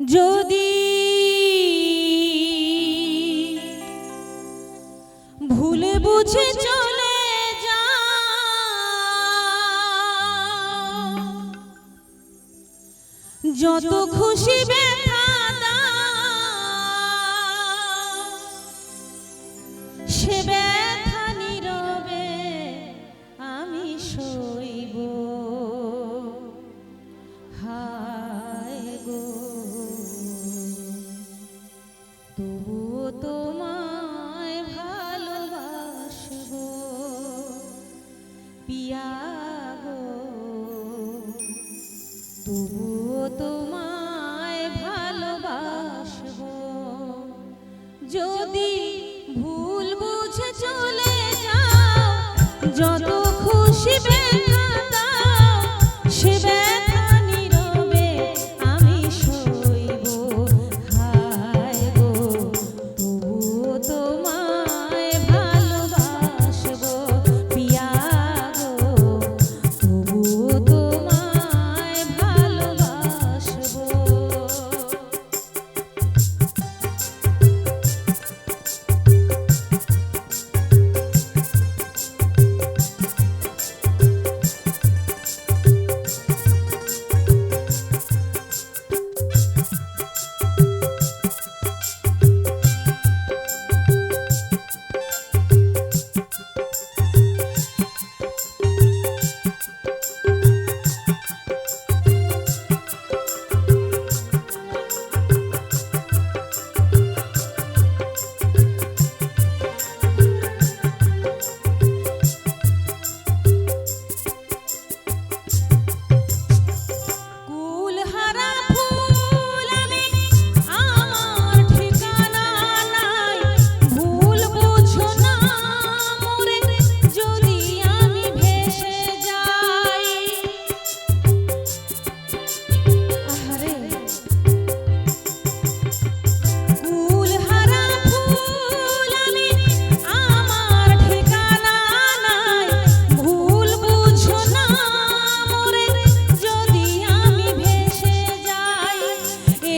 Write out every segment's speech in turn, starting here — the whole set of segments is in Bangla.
যদি ভুল বুঝে চলে যা যত খুশি সে ব্যথা পিয়া ভালোবাসব। যদি ভূ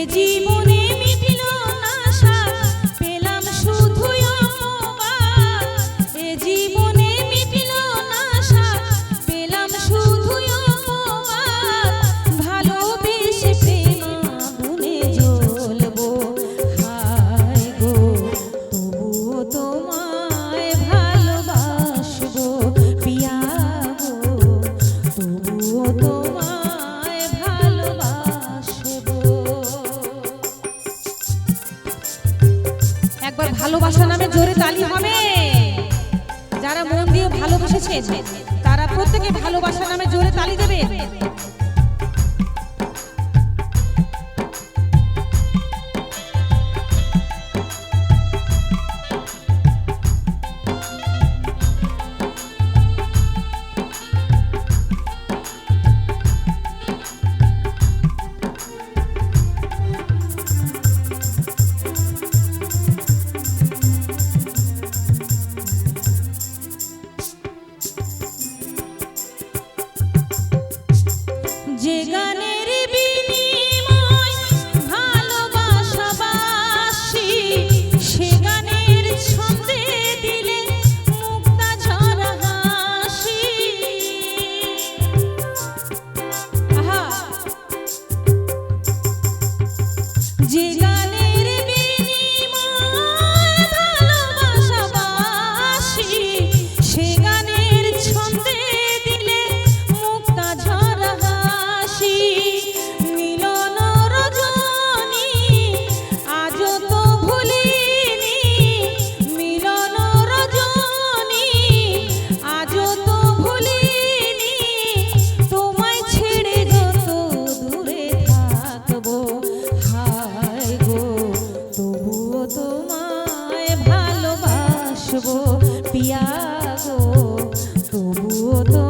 que ভালোবাসা নামে জোরে তালি হবে। যারা মন দিয়ে ভালোবেসেছে তারা প্রত্যেকে ভালো जी गाने কোথায় গো তবুও তোমায় ভালোবাসবো পিয়া গো তবুও তো